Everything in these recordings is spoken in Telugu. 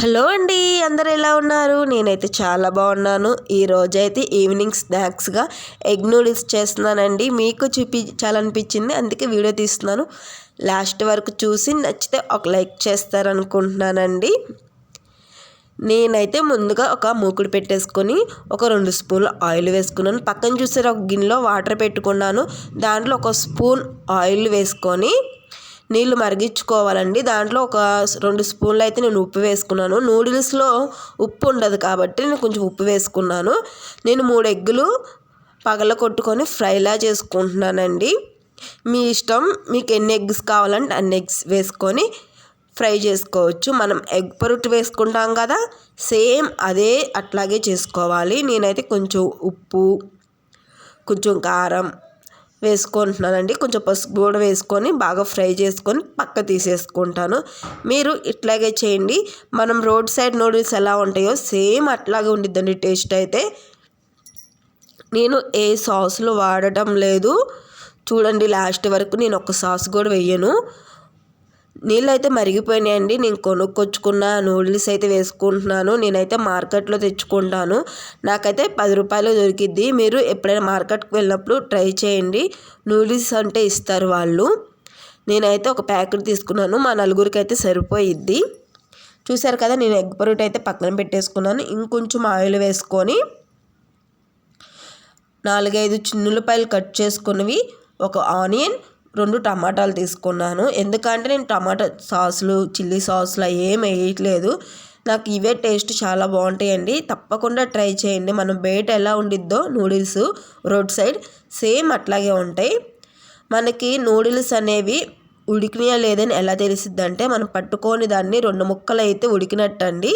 హలో అండి అందరు ఎలా ఉన్నారు? నేనైతే చాలా బాగున్నాను. ఈ రోజైతే ఈవినింగ్ స్నాక్స్గా ఎగ్ నూడిల్స్ చేస్తున్నానండి. మీకు చూపించాలనిపించింది అందుకే వీడియో తీస్తున్నాను. లాస్ట్ వరకు చూసి నచ్చితే ఒక లైక్ చేస్తారనుకుంటున్నానండి. నేనైతే ముందుగా ఒక మూకుడు పెట్టేసుకొని ఒక రెండు స్పూన్లు ఆయిల్ వేసుకున్నాను. పక్కన చూసారు ఒక గిన్నెలో వాటర్ పెట్టుకున్నాను. దాంట్లో ఒక స్పూన్ ఆయిల్ వేసుకొని నీళ్ళు మరిగించుకోవాలండి. దాంట్లో ఒక రెండు స్పూన్లు అయితే నేను ఉప్పు వేసుకున్నాను. నూడిల్స్లో ఉప్పు ఉండదు కాబట్టి నేను కొంచెం ఉప్పు వేసుకున్నాను. నేను మూడు ఎగ్గులు పగల కొట్టుకొని ఫ్రైలా చేసుకుంటున్నానండి. మీ ఇష్టం మీకు ఎన్ని ఎగ్స్ కావాలంటే అన్ని ఎగ్స్ వేసుకొని ఫ్రై చేసుకోవచ్చు. మనం ఎగ్ పొరుటు వేసుకుంటాం కదా సేమ్ అదే అట్లాగే చేసుకోవాలి. నేనైతే కొంచెం ఉప్పు కొంచెం కారం వేసుకుంటున్నానండి. కొంచెం పసుపు కూడా వేసుకొని బాగా ఫ్రై చేసుకొని పక్క తీసేసుకుంటాను. మీరు ఇట్లాగే చేయండి. మనం రోడ్ సైడ్ నూడిల్స్ ఎలా ఉంటాయో సేమ్ అట్లాగే ఉండిద్దండి టేస్ట్ అయితే. నేను ఏ సాసులు వాడటం లేదు. చూడండి లాస్ట్ వరకు నేను ఒక సాస్ కూడా వెయ్యను నీళ్ళు అయితే మరిగిపోయినాయండి. నేను కొనుక్కొచ్చుకున్న నూడిల్స్ అయితే వేసుకుంటున్నాను. నేనైతే మార్కెట్లో తెచ్చుకుంటాను. నాకైతే పది రూపాయలు దొరికిద్ది. మీరు ఎప్పుడైనా మార్కెట్కి వెళ్ళినప్పుడు ట్రై చేయండి. నూడిల్స్ అంటే ఇస్తారు వాళ్ళు. నేనైతే ఒక ప్యాకెట్ తీసుకున్నాను. మా నలుగురికి అయితే సరిపోయిద్ది. చూసారు కదా నేను ఎగ్ పరోటా అయితే పక్కన పెట్టేసుకున్నాను. ఇంకొంచెం ఆయిల్ వేసుకొని నాలుగైదు చిన్నులపాయలు కట్ చేసుకున్నవి. ఒక ఆనియన్ రెండు టమాటాలు తీసుకున్నాను. ఎందుకంటే నేను టమాటా సాసులు చిల్లీ సాసులు ఏం వేయట్లేదు. నాకు ఇవే టేస్ట్ చాలా బాగుంటాయండి. తప్పకుండా ట్రై చేయండి. మనం బయట ఎలా ఉండిద్దో నూడిల్స్ రోడ్ సైడ్ సేమ్ అట్లాగే ఉంటాయి. మనకి నూడిల్స్ అనేవి ఉడికినాయా లేదని ఎలా తెలిసిద్దంటే అంటే మనం పట్టుకొని దాన్ని రెండు ముక్కలు అయితే ఉడికినట్టండి.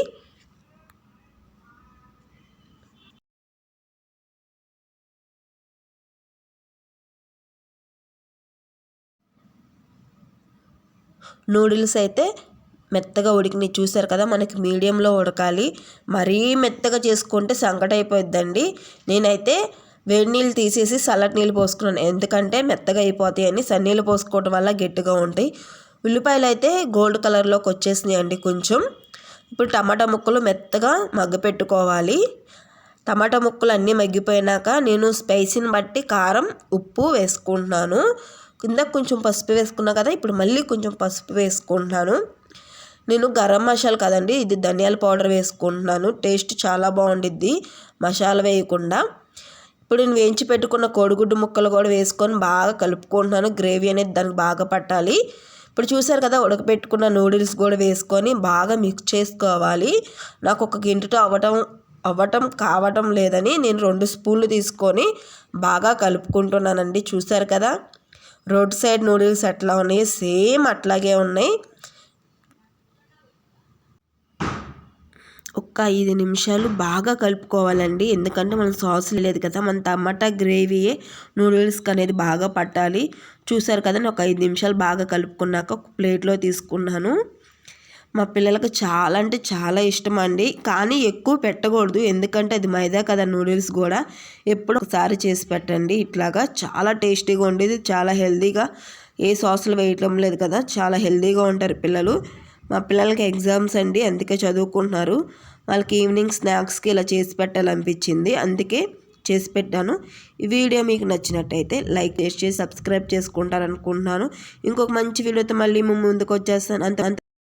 నూడిల్స్ అయితే మెత్తగా ఉడికినవి చూసారు కదా మనకి మీడియంలో ఉడకాలి. మరీ మెత్తగా చేసుకుంటే సంకట అయిపోద్దండి నేనైతే వేడి నీళ్ళు తీసేసి చల్లటి నీళ్ళు పోసుకున్నాను. ఎందుకంటే మెత్తగా అయిపోతాయని సన్నీళ్ళు పోసుకోవడం వల్ల గట్టిగా ఉంటాయి. ఉల్లిపాయలు అయితే గోల్డ్ కలర్లోకి వచ్చేసినాయి అండి కొంచెం. ఇప్పుడు టమాటా ముక్కలు మెత్తగా మగ్గ పెట్టుకోవాలి. టమాటా ముక్కలు అన్నీ మగ్గిపోయినాక నేను స్పైసీని బట్టి కారం ఉప్పు వేసుకుంటున్నాను. కింద కొంచెం పసుపు వేసుకున్నా కదా ఇప్పుడు మళ్ళీ కొంచెం పసుపు వేసుకుంటున్నాను. నేను గరం మసాలా కదండి ఇది ధనియాల పౌడర్ వేసుకుంటున్నాను. టేస్ట్ చాలా బాగుండిద్ది మసాలా వేయకుండా. ఇప్పుడు నేను వేయించి పెట్టుకున్న కోడిగుడ్డు ముక్కలు కూడా వేసుకొని బాగా కలుపుకుంటున్నాను. గ్రేవీ అనేది దానికి బాగా పట్టాలి. ఇప్పుడు చూసారు కదా ఉడకపెట్టుకున్న నూడిల్స్ కూడా వేసుకొని బాగా మిక్స్ చేసుకోవాలి. నాకు ఒక గింటతో అవ్వటం అవ్వటం కావటం లేదని నేను రెండు స్పూన్లు తీసుకొని బాగా కలుపుకుంటున్నానండి. చూసారు కదా రోడ్ సైడ్ నూడిల్స్ ఎట్లా ఉన్నాయి? సేమ్ అట్లాగే ఉన్నాయి. ఒక్క ఐదు నిమిషాలు బాగా కలుపుకోవాలండి. ఎందుకంటే మనం సాస్ లేదు కదా మన టమాటా గ్రేవీయే నూడిల్స్కి అనేది బాగా పట్టాలి. చూసారు కదా ఒక ఐదు నిమిషాలు బాగా కలుపుకున్నాక ఒక ప్లేట్లో తీసుకున్నాను. మా పిల్లలకు చాలా అంటే చాలా ఇష్టం అండి కానీ ఎక్కువ పెట్టకూడదు. ఎందుకంటే అది మైదా కదా నూడిల్స్ కూడా. ఎప్పుడు ఒకసారి చేసి పెట్టండి. ఇట్లాగా చాలా టేస్టీగా ఉండేది. చాలా హెల్తీగా ఏ సాసులు వేయటం లేదు కదా. చాలా హెల్తీగా ఉంటారు పిల్లలు. మా పిల్లలకి ఎగ్జామ్స్ అండి. అందుకే చదువుకుంటున్నారు. వాళ్ళకి ఈవినింగ్ స్నాక్స్కి ఇలా చేసి పెట్టాలనిపించింది. అందుకే చేసి పెట్టాను. ఈ వీడియో మీకు నచ్చినట్టయితే లైక్ చేసి సబ్స్క్రైబ్ చేసుకుంటారనుకుంటున్నాను. ఇంకొక మంచి వీడియోతో మళ్ళీ ముందుకు వచ్చేస్తాను. అంత